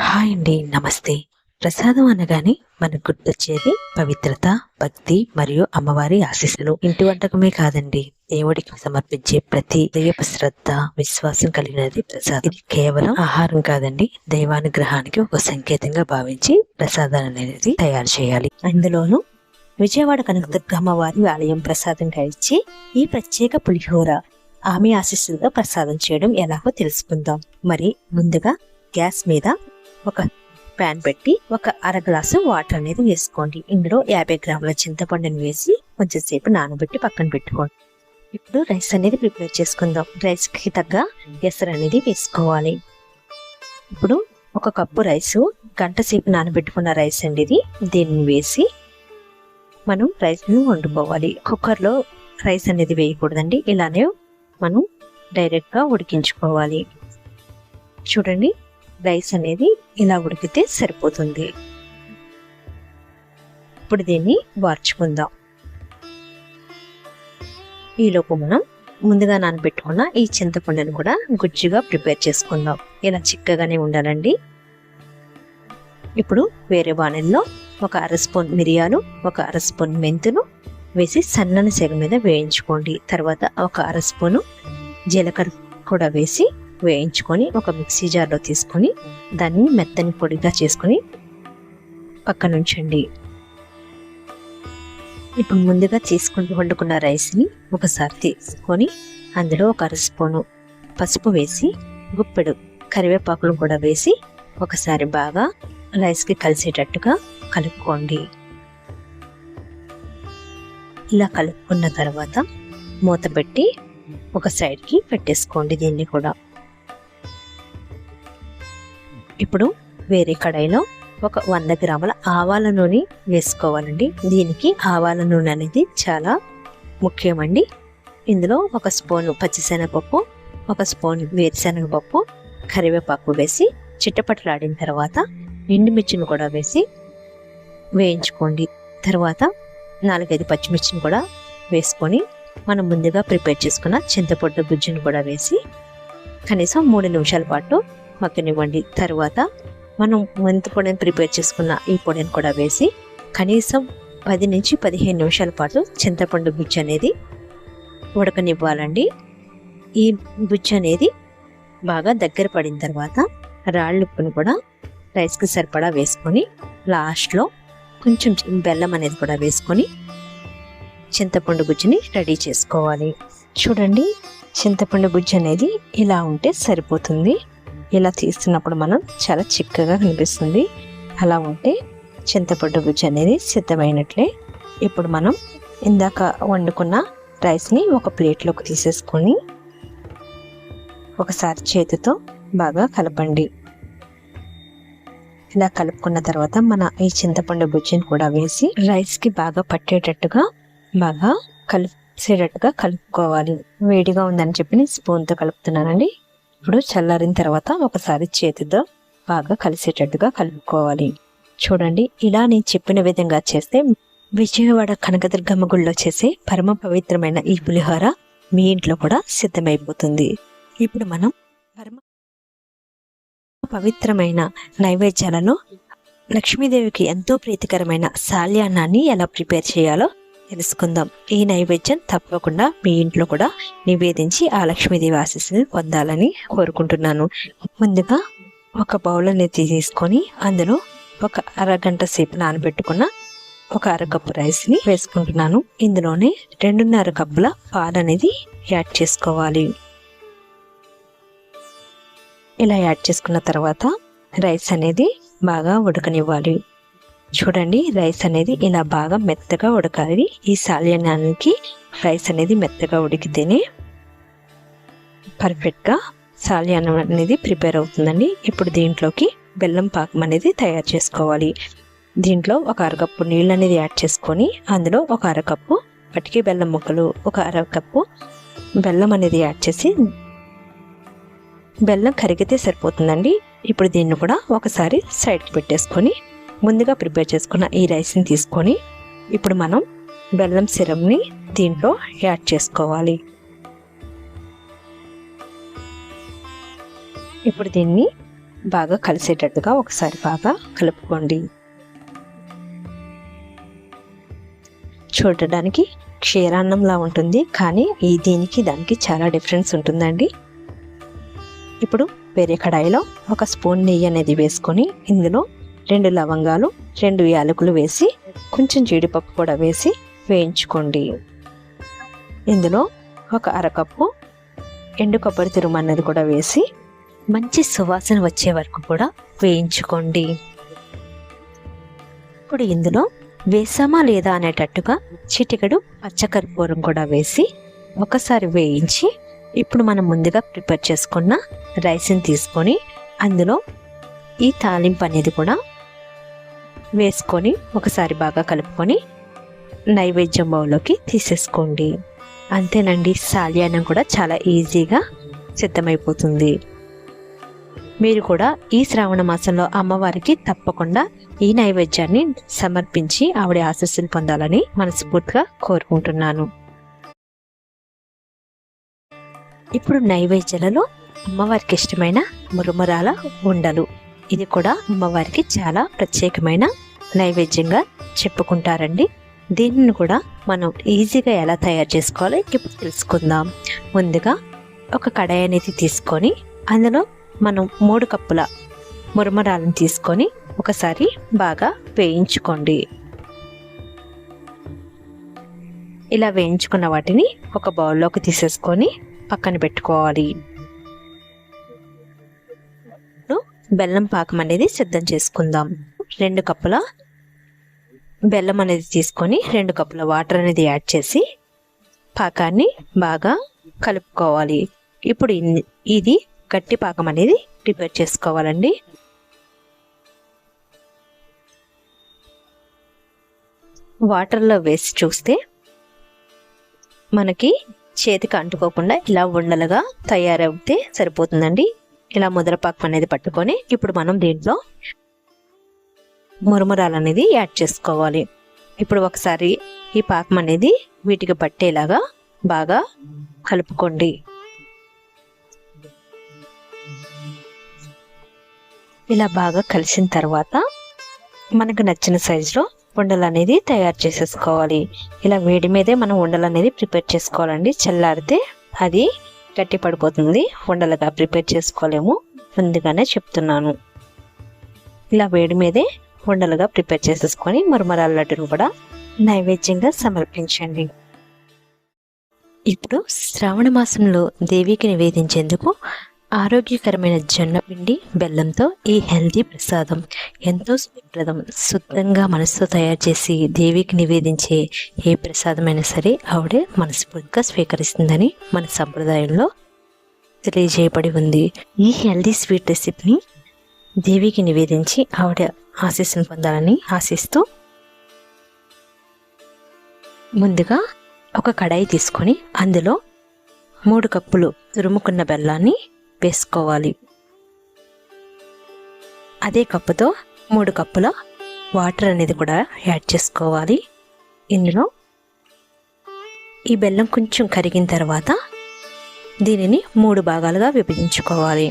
Hi అండి నమస్తే. ప్రసాదం అనగానే మనకు గుర్తొచ్చేది పవిత్రత భక్తి మరియు అమ్మవారి ఆశీస్సులు. ఇంటి వంటకమే కాదండి దేవుడికి సమర్పించే ప్రతి దైవపు శ్రద్ధ విశ్వాసం కలిగినది ప్రసాదం. ఇది కేవలం ఆహారం కాదండి దైవానుగ్రహానికి ఒక సంకేతంగా భావించి ప్రసాదాన్ని అనేది తయారు చేయాలి. అందులోనూ విజయవాడ కనకదుర్గ అమ్మవారి ఆలయం ప్రసాదంగా ఇచ్చి ఈ ప్రత్యేక పులిహోర ఆమె ఆశీస్సులతో ప్రసాదం చేయడం ఎలాగో తెలుసుకుందాం. మరి ముందుగా గ్యాస్ మీద ఒక ప్యాన్ పెట్టి ఒక అర గ్లాసు వాటర్ అనేది వేసుకోండి. ఇందులో యాభై గ్రాముల చింతపండుని వేసి కొంచెం సేపు నానబెట్టి పక్కన పెట్టుకోండి. ఇప్పుడు రైస్ అనేది ప్రిపేర్ చేసుకుందాం. రైస్కి తగ్గ ఎసరు అనేది వేసుకోవాలి. ఇప్పుడు ఒక కప్పు రైస్ గంట సేపు నానబెట్టుకున్న రైస్ అండి ఇది. దీన్ని వేసి మనం రైస్ని వండుకోవాలి. కుక్కర్లో రైస్ అనేది వేయకూడదండి. ఇలానే మనం డైరెక్ట్గా ఉడికించుకోవాలి. చూడండి. రైస్ అనేది ఇలా ఉడికితే సరిపోతుంది. ఇప్పుడు దీన్ని వార్చుకుందాం. ఈలోపు మనం ముందుగా నానబెట్టుకున్న ఈ చింతపండును కూడా గుజ్జుగా ప్రిపేర్ చేసుకుందాం. ఇలా చిక్కగానే ఉండాలండి. ఇప్పుడు వేరే బాణల్లో ఒక అర స్పూన్ మిరియాలు ఒక అర స్పూన్ మెంతులు వేసి సన్నని సెగ మీద వేయించుకోండి. తర్వాత ఒక అర స్పూను జీలకర్ర కూడా వేసి వేయించుకొని ఒక మిక్సీ జార్లో తీసుకొని దాన్ని మెత్తని పొడిగా చేసుకొని పక్కన ఉంచండి. ఇప్పుడు ముందుగా తీసుకుని వండుకున్న రైస్ని ఒకసారి తీసుకొని అందులో ఒక అర స్పూను పసుపు వేసి గుప్పెడు కరివేపాకులు కూడా వేసి ఒకసారి బాగా రైస్కి కలిసేటట్టుగా కలుపుకోండి. ఇలా కలుపుకున్న తర్వాత మూత పెట్టి ఒక సైడ్కి పెట్టేసుకోండి దీన్ని కూడా. ఇప్పుడు వేరే కడాయిలో ఒక వంద గ్రాముల ఆవాల నూనె వేసుకోవాలండి. దీనికి ఆవాల నూనె అనేది చాలా ముఖ్యమండి. ఇందులో ఒక స్పూను పచ్చిశనగపప్పు ఒక స్పూన్ వేరుశనగపప్పు కరివేపాకు వేసి చిట్టపట్టలాడిన తర్వాత ఎండుమిర్చిని కూడా వేసి వేయించుకోండి. తర్వాత నాలుగైదు పచ్చిమిర్చిని కూడా వేసుకొని మనం ముందుగా ప్రిపేర్ చేసుకున్న చింతపొట్టు గుజ్జును కూడా వేసి కనీసం మూడు నిమిషాల పాటు మగ్గనివ్వండి తర్వాత మనం మెంత పొడిని ప్రిపేర్ చేసుకున్న ఈ పొడిని కూడా వేసి కనీసం పది నుంచి పదిహేను నిమిషాల పాటు చింతపండు గుజ్జు అనేది ఉడకనివ్వాలండి. ఈ గుజ్జు అనేది బాగా దగ్గర పడిన తర్వాత రాళ్ళుప్పును కూడా రైస్కి సరిపడా వేసుకొని లాస్ట్లో కొంచెం బెల్లం అనేది కూడా వేసుకొని చింతపండు గుజ్జుని రెడీ చేసుకోవాలి. చూడండి చింతపండు గుజ్జు అనేది ఇలా ఉంటే సరిపోతుంది. ఇలా తీస్తున్నప్పుడు మనం చాలా చిక్కగా కనిపిస్తుంది. అలా ఉంటే చింతపండు గుజ్జు అనేది సిద్ధమైనట్లే. ఇప్పుడు మనం ఇందాక వండుకున్న రైస్ని ఒక ప్లేట్లోకి తీసేసుకొని ఒకసారి చేతితో బాగా కలపండి. ఇలా కలుపుకున్న తర్వాత మన ఈ చింతపండు గుజ్జుని కూడా వేసి రైస్కి బాగా పట్టేటట్టుగా బాగా కలిసేటట్టుగా కలుపుకోవాలి. వేడిగా ఉందని చెప్పి నేను స్పూన్తో కలుపుతున్నానండి. ఇప్పుడు చల్లారిన తర్వాత ఒకసారి చేతితో బాగా కలిసేటట్టుగా కలుపుకోవాలి. చూడండి ఇలా నేను చెప్పిన విధంగా చేస్తే విజయవాడ కనకదుర్గమ్మ గుళ్ళో చేసే పరమ పవిత్రమైన ఈ పులిహోర మీ ఇంట్లో కూడా సిద్ధమైపోతుంది. ఇప్పుడు మనం పరమ పవిత్రమైన నైవేద్యాలను లక్ష్మీదేవికి ఎంతో ప్రీతికరమైన సాల్యాన్నాన్ని ఎలా ప్రిపేర్ చేయాలో తెలుసుకుందాం. ఈ నైవేద్యం తప్పకుండా మీ ఇంట్లో కూడా నివేదించి ఆ లక్ష్మీదేవి ఆశీస్సుని పొందాలని కోరుకుంటున్నాను. ముందుగా ఒక బౌల్ అనేది తీసుకొని అందులో ఒక అరగంట సేపు నానబెట్టుకున్న ఒక అరకప్పు రైస్ని వేసుకుంటున్నాను. ఇందులోనే రెండున్నర కప్పుల పాలు అనేది యాడ్ చేసుకోవాలి. ఇలా యాడ్ చేసుకున్న తర్వాత రైస్ అనేది బాగా ఉడకనివ్వాలి. చూడండి రైస్ అనేది ఇలా బాగా మెత్తగా ఉడకాలి. ఈ సాల్యానానికి రైస్ అనేది మెత్తగా ఉడికితేనే పర్ఫెక్ట్గా సాల్యానం అనేది ప్రిపేర్ అవుతుందండి. ఇప్పుడు దీంట్లోకి బెల్లం పాకం అనేది తయారు చేసుకోవాలి. దీంట్లో ఒక అరకప్పు నీళ్ళు అనేది యాడ్ చేసుకొని అందులో ఒక అరకప్పు పటికి బెల్లం ముక్కలు ఒక అరకప్పు బెల్లం అనేది యాడ్ చేసి బెల్లం కరిగితే సరిపోతుందండి. ఇప్పుడు దీన్ని కూడా ఒకసారి సైడ్కి పెట్టేసుకొని ముందుగా ప్రిపేర్ చేసుకున్న ఈ రైస్ని తీసుకొని ఇప్పుడు మనం బెల్లం సిరప్ని దీంట్లో యాడ్ చేసుకోవాలి. ఇప్పుడు దీన్ని బాగా కలిసేటట్టుగా ఒకసారి బాగా కలుపుకోండి. చూడడానికి క్షీరాన్నంలా ఉంటుంది కానీ ఈ దీనికి దానికి చాలా డిఫరెన్స్ ఉంటుందండి. ఇప్పుడు వేరే కడాయిలో ఒక స్పూన్ నెయ్యి అనేది వేసుకొని ఇందులో రెండు లవంగాలు రెండు యాలకులు వేసి కొంచెం జీడిపప్పు కూడా వేసి వేయించుకోండి. ఇందులో ఒక అరకప్పు ఎండు కొబ్బరి తిరుమన్నది కూడా వేసి మంచి సువాసన వచ్చే వరకు కూడా వేయించుకోండి. ఇప్పుడు ఇందులో వేసామా లేదా అనేటట్టుగా చిటికెడు పచ్చకర్పూరం కూడా వేసి ఒకసారి వేయించి ఇప్పుడు మనం ముందుగా ప్రిపేర్ చేసుకున్న రైస్ని తీసుకొని అందులో ఈ తాలింపు అనేది కూడా వేసుకొని ఒకసారి బాగా కలుపుకొని నైవేద్యం బౌల్లోకి తీసేసుకోండి. అంతేనండి సాల్యానం కూడా చాలా ఈజీగా సిద్ధమైపోతుంది. మీరు కూడా ఈ శ్రావణ మాసంలో అమ్మవారికి తప్పకుండా ఈ నైవేద్యాన్ని సమర్పించి ఆవిడ ఆశస్సులు పొందాలని మనస్ఫూర్తిగా కోరుకుంటున్నాను. ఇప్పుడు నైవేద్యాలలో అమ్మవారికి ఇష్టమైన మురుమురాల ఉండలు. ఇది కూడా అమ్మవారికి చాలా ప్రత్యేకమైన నైవేద్యంగా చెప్పుకుంటారండి. దీనిని కూడా మనం ఈజీగా ఎలా తయారు చేసుకోవాలో ఇప్పుడు తెలుసుకుందాం. ముందుగా ఒక కడాయి అనేది తీసుకొని అందులో మనం మూడు కప్పుల మురమరాలను తీసుకొని ఒకసారి బాగా వేయించుకోండి. ఇలా వేయించుకున్న వాటిని ఒక బౌల్లోకి తీసేసుకొని పక్కన పెట్టుకోవాలి. బెల్లం పాకం అనేది సిద్ధం చేసుకుందాం. రెండు కప్పుల బెల్లం అనేది తీసుకొని రెండు కప్పుల వాటర్ అనేది యాడ్ చేసి పాకాన్ని బాగా కలుపుకోవాలి. ఇప్పుడు ఇది గట్టి పాకం అనేది ప్రిపేర్ చేసుకోవాలండి. వాటర్లో వేసి చూస్తే మనకి చేతికి అంటుకోకుండా ఇలా ఉండలుగా తయారవుతే సరిపోతుందండి. ఇలా ముదరపాకం అనేది పట్టుకొని ఇప్పుడు మనం దీంట్లో మురమురాలు అనేది యాడ్ చేసుకోవాలి. ఇప్పుడు ఒకసారి ఈ పాకం అనేది వీటికి పట్టేలాగా బాగా కలుపుకోండి. ఇలా బాగా కలిసిన తర్వాత మనకు నచ్చిన సైజులో ఉండలు అనేది తయారు చేసేసుకోవాలి. ఇలా వేడి మీదే మనం ఉండలు అనేది ప్రిపేర్ చేసుకోవాలండి. చల్లారితే అది గట్టి పడిపోతుంది ఉండలుగా ప్రిపేర్ చేసుకోలేము. ముందుగానే చెప్తున్నాను. ఇలా వేడి మీదే ఉండలుగా ప్రిపేర్ చేసేసుకొని మురమరాల లడ్డును కూడా నైవేద్యంగా సమర్పించండి. ఇప్పుడు శ్రావణ మాసంలో దేవికి నివేదించేందుకు ఆరోగ్యకరమైన జొన్న పిండి బెల్లంతో ఈ హెల్దీ ప్రసాదం. ఎంతో సుప్రదం. శుద్ధంగా మనసుతో తయారు చేసి దేవికి నివేదించే ఏ ప్రసాదమైనా సరే ఆవిడే మనస్ఫూర్తిగా స్వీకరిస్తుందని మన సంప్రదాయంలో తెలియజేయబడి ఉంది. ఈ హెల్దీ స్వీట్ రెసిపీని దేవికి నివేదించి ఆవిడ ఆశీస్సును పొందాలని ఆశిస్తూ ముందుగా ఒక కడాయి తీసుకొని అందులో మూడు కప్పులు తురుముకున్న బెల్లాన్ని వేసుకోవాలి అదే కప్పుతో మూడు కప్పుల వాటర్ అనేది కూడా యాడ్ చేసుకోవాలి. ఇందులో ఈ బెల్లం కొంచెం కరిగిన తర్వాత దీనిని మూడు భాగాలుగా విభజించుకోవాలి.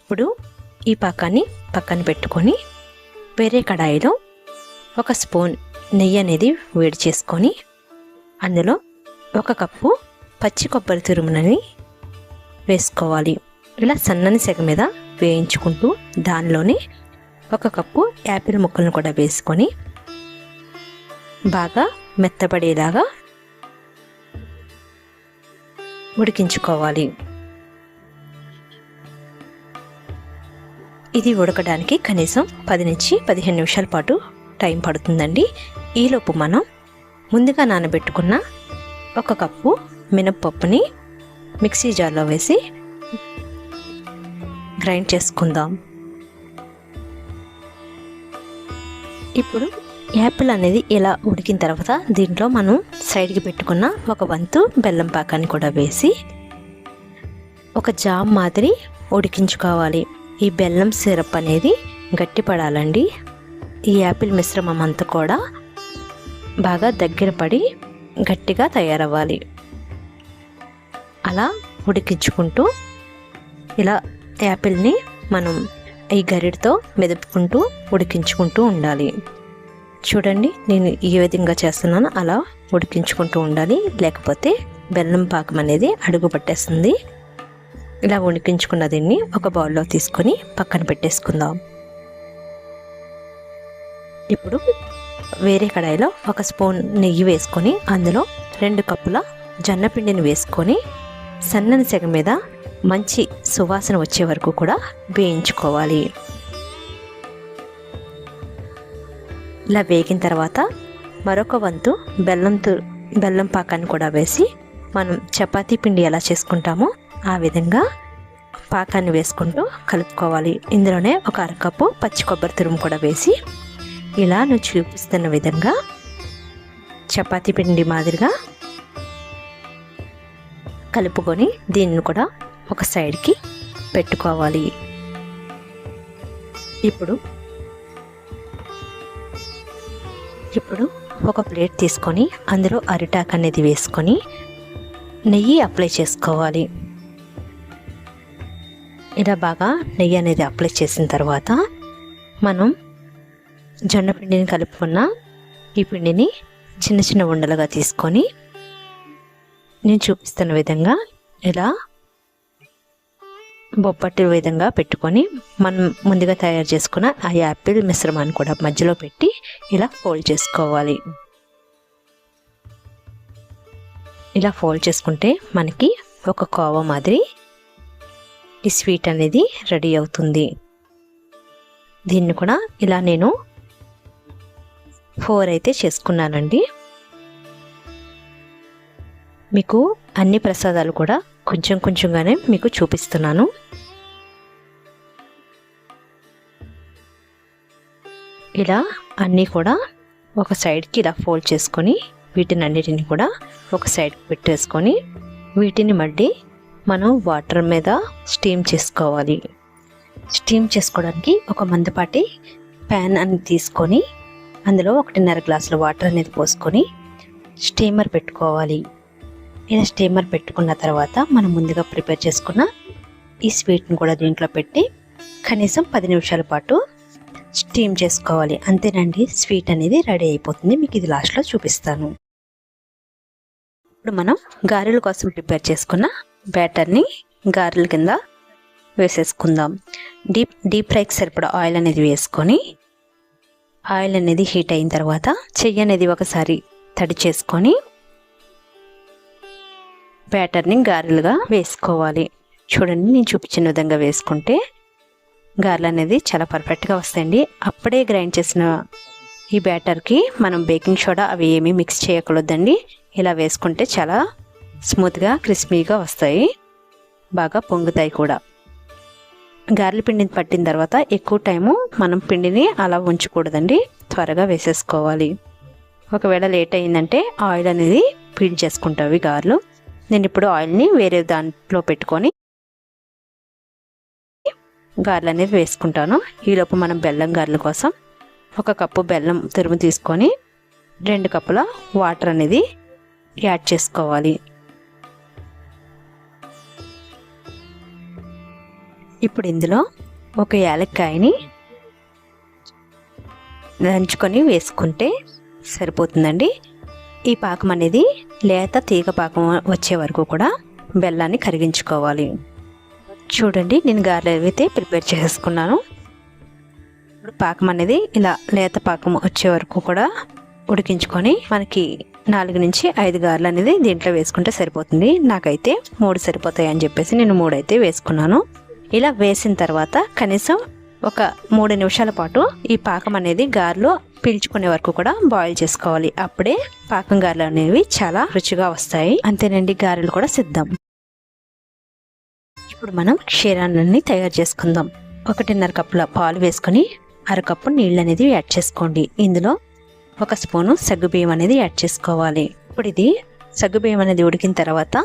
ఇప్పుడు ఈ పాకాన్ని పక్కన పెట్టుకొని వేరే కడాయిలో ఒక స్పూన్ నెయ్యి అనేది వేడి చేసుకొని అందులో ఒక కప్పు పచ్చి కొబ్బరి తురుమునని వేసుకోవాలి. ఇలా సన్నని సెగ మీద వేయించుకుంటూ దానిలోనే ఒక కప్పు యాపిల్ ముక్కలను కూడా వేసుకొని బాగా మెత్తపడేలాగా ఉడికించుకోవాలి. ఇది ఉడకడానికి కనీసం పది నుంచి పదిహేను నిమిషాల పాటు టైం పడుతుందండి. ఈలోపు మనం ముందుగా నానబెట్టుకున్న ఒక కప్పు మినప్పప్పుని మిక్సీ జార్లో వేసి గ్రైండ్ చేసుకుందాం. ఇప్పుడు యాపిల్ అనేది ఇలా ఉడికిన తర్వాత దీంట్లో మనం సైడ్కి పెట్టుకున్న ఒక వంతు బెల్లం పాకాన్ని కూడా వేసి ఒక జామ్ మాదిరి ఉడికించుకోవాలి. ఈ బెల్లం సిరప్ అనేది గట్టిపడాలండి. ఈ యాపిల్ మిశ్రమం అంతా కూడా బాగా దగ్గర పడి గట్టిగా తయారవ్వాలి. అలా ఉడికించుకుంటూ ఇలా యాపిల్ని మనం ఈ గరిటతో మెదుపుకుంటూ ఉడికించుకుంటూ ఉండాలి. చూడండి నేను ఏ విధంగా చేస్తున్నాను. అలా ఉడికించుకుంటూ ఉండాలి. లేకపోతే బెల్లం పాకం అనేది అడుగు పట్టేస్తుంది. ఇలా ఉడికించుకున్న దీన్ని ఒక బౌల్లో తీసుకొని పక్కన పెట్టేసుకుందాం. ఇప్పుడు వేరే కడాయిలో ఒక స్పూన్ నెయ్యి వేసుకొని అందులో రెండు కప్పుల జొన్న పిండిని వేసుకొని సన్నని సెగ మీద మంచి సువాసన వచ్చే వరకు కూడా వేయించుకోవాలి. ఇలా వేగిన తర్వాత మరొక వంతు బెల్లంతో బెల్లం పాకాన్ని కూడా వేసి మనం చపాతీ పిండి ఎలా చేసుకుంటామో ఆ విధంగా పాకాన్ని వేసుకుంటూ కలుపుకోవాలి. ఇందులోనే ఒక అరకప్పు పచ్చి కొబ్బరి తురుము కూడా వేసి ఇలా నువ్వు చూపిస్తున్న విధంగా చపాతీ పిండి మాదిరిగా కలుపుకొని దీన్ని కూడా ఒక సైడ్కి పెట్టుకోవాలి. ఇప్పుడు ఇప్పుడు ఒక ప్లేట్ తీసుకొని అందులో అరిటాక్ అనేది వేసుకొని నెయ్యి అప్లై చేసుకోవాలి. ఇలా బాగా నెయ్యి అనేది అప్లై చేసిన తర్వాత మనం జొన్న పిండిని కలుపుకున్న ఈ పిండిని చిన్న చిన్న ఉండలుగా తీసుకొని నేను చూపిస్తున్న విధంగా ఇలా బొప్పట్టి విధంగా పెట్టుకొని మనం ముందుగా తయారు చేసుకున్న ఆ యాపిల్ మిశ్రమాన్ని కూడా మధ్యలో పెట్టి ఇలా ఫోల్డ్ చేసుకోవాలి. ఇలా ఫోల్డ్ చేసుకుంటే మనకి ఒక కోవ మాదిరి ఈ స్వీట్ అనేది రెడీ అవుతుంది. దీన్ని కూడా ఇలా నేను ఫోర్ అయితే చేసుకున్నానండి. మీకు అన్ని ప్రసాదాలు కూడా కొంచెం కొంచెంగానే మీకు చూపిస్తున్నాను. ఇలా అన్నీ కూడా ఒక సైడ్కి ఇలా ఫోల్డ్ చేసుకొని వీటిని అన్నిటిని కూడా ఒక సైడ్కి పెట్టేసుకొని వీటిని మళ్ళీ మనం వాటర్ మీద స్టీమ్ చేసుకోవాలి. స్టీమ్ చేసుకోవడానికి ఒక మందపాటి ప్యాన్ అని తీసుకొని అందులో ఒకటిన్నర గ్లాసుల వాటర్ అనేది పోసుకొని స్టీమర్ పెట్టుకోవాలి. ఇలా స్టీమర్ పెట్టుకున్న తర్వాత మనం ముందుగా ప్రిపేర్ చేసుకున్న ఈ స్వీట్ని కూడా దీంట్లో పెట్టి కనీసం పది నిమిషాల పాటు స్టీమ్ చేసుకోవాలి. అంతేనండి స్వీట్ అనేది రెడీ అయిపోతుంది. మీకు ఇది లాస్ట్లో చూపిస్తాను. ఇప్పుడు మనం గారెల కోసం ప్రిపేర్ చేసుకున్న బ్యాటర్ని గారెల కింద వేసేసుకుందాం. డీప్ డీప్ ఫ్రైకి సరిపడా ఆయిల్ అనేది వేసుకొని ఆయిల్ అనేది హీట్ అయిన తర్వాత చెయ్యి అనేది ఒకసారి తడి చేసుకొని బ్యాటర్ని గారెలుగా వేసుకోవాలి. చూడండి నేను చూపించిన విధంగా వేసుకుంటే గారెలు అనేది చాలా పర్ఫెక్ట్గా వస్తాయండి. అప్పుడే గ్రైండ్ చేసిన ఈ బ్యాటర్కి మనం బేకింగ్ సోడా అవి ఏమీ మిక్స్ చేయకూడదండి. ఇలా వేసుకుంటే చాలా స్మూత్గా క్రిస్పీగా వస్తాయి. బాగా పొంగుతాయి కూడా. గారెల పిండిని పట్టిన తర్వాత ఎక్కువ టైము మనం పిండిని అలా ఉంచకూడదండి. త్వరగా వేసేసుకోవాలి. ఒకవేళ లేట్ అయిందంటే ఆయిల్ అనేది పీల్ చేసుకుంటావి గారెలు. నేను ఇప్పుడు ఆయిల్ని వేరే దాంట్లో పెట్టుకొని గారెలు అనేది వేసుకుంటాను ఈలోపు మనం బెల్లం గారెల కోసం ఒక కప్పు బెల్లం తురుము తీసుకొని రెండు కప్పుల వాటర్ అనేది యాడ్ చేసుకోవాలి. ఇప్పుడు ఇందులో ఒక యాలక్కాయని దంచుకొని వేసుకుంటే సరిపోతుందండి. ఈ పాకం అనేది లేత తీగ పాకం వచ్చే వరకు కూడా బెల్లాన్ని కరిగించుకోవాలి. చూడండి నేను గారెలు అయితే ప్రిపేర్ చేసుకున్నాను ఇప్పుడు పాకం అనేది ఇలా లేత పాకం వచ్చే వరకు కూడా ఉడికించుకొని మనకి నాలుగు నుంచి ఐదు గారెలు అనేది దీంట్లో వేసుకుంటే సరిపోతుంది. నాకైతే మూడు సరిపోతాయి అని చెప్పేసి నేను మూడు అయితే వేసుకున్నాను. ఇలా వేసిన తర్వాత కనీసం ఒక మూడు నిమిషాల పాటు ఈ పాకం అనేది గారెలో పీల్చుకునే వరకు కూడా బాయిల్ చేసుకోవాలి. అప్పుడే పాకం గారెలు అనేవి చాలా రుచిగా వస్తాయి. అంతేనండి గారెలు కూడా సిద్ధం. ఇప్పుడు మనం క్షీరాన్ని తయారు చేసుకుందాం. ఒకటిన్నర కప్పుల పాలు వేసుకొని అరకప్పు నీళ్ళు అనేది యాడ్ చేసుకోండి. ఇందులో ఒక స్పూను సగ్గుబియ్యం అనేది యాడ్ చేసుకోవాలి. ఇప్పుడు ఇది సగ్గుబియ్యం అనేది ఉడికిన తర్వాత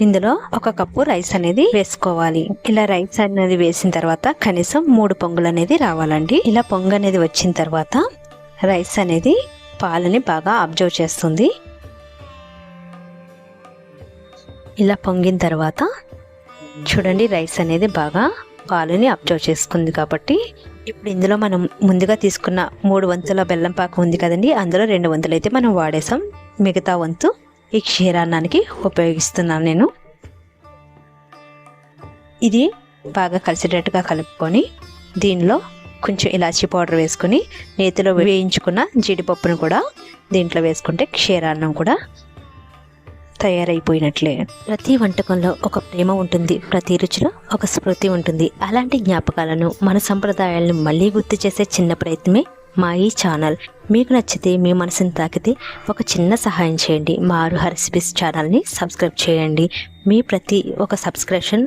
ఇందులో ఒక కప్పు రైస్ అనేది వేసుకోవాలి. ఇలా రైస్ అనేది వేసిన తర్వాత కనీసం మూడు పొంగులు అనేది రావాలండి. ఇలా పొంగు అనేది వచ్చిన తర్వాత రైస్ అనేది పాలని బాగా అబ్జర్వ్ చేస్తుంది. ఇలా పొంగిన తర్వాత చూడండి రైస్ అనేది బాగా పాలని అబ్జర్వ్ చేసుకుంది కాబట్టి ఇప్పుడు ఇందులో మనం ముందుగా తీసుకున్న మూడు వంతుల బెల్లం పాకం ఉంది కదండి. అందులో రెండు వంతులు అయితే మనం వాడేసాం. మిగతా వంతు ఈ క్షీరాన్నానికి ఉపయోగిస్తున్నాను నేను. ఇది బాగా కలిసేటట్టుగా కలుపుకొని దీనిలో కొంచెం ఇలాచీ పౌడర్ వేసుకొని నేతిలో వేయించుకున్న జీడిపప్పును కూడా దీంట్లో వేసుకుంటే క్షీరాన్నం కూడా తయారైపోయినట్లే. ప్రతి వంటకంలో ఒక ప్రేమ ఉంటుంది ప్రతి రుచిలో ఒక స్మృతి ఉంటుంది. అలాంటి జ్ఞాపకాలను మన సంప్రదాయాలను మళ్ళీ గుర్తు చేసే చిన్న ప్రయత్నమే మా ఈ ఛానల్. మీకు నచ్చితే మీ మనసుని తాకితే ఒక చిన్న సహాయం చేయండి. మారు ఆరు ఛానల్ని సబ్స్క్రైబ్ చేయండి. మీ ప్రతి ఒక సబ్స్క్రిప్షన్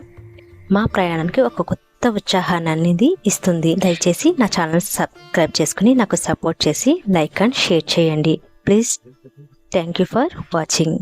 మా ప్రయాణానికి ఒక కొత్త ఉత్సాహాన్ని అనేది ఇస్తుంది. దయచేసి నా ఛానల్ సబ్స్క్రైబ్ చేసుకుని నాకు సపోర్ట్ చేసి లైక్ అండ్ షేర్ చేయండి. Please. Thank you for watching.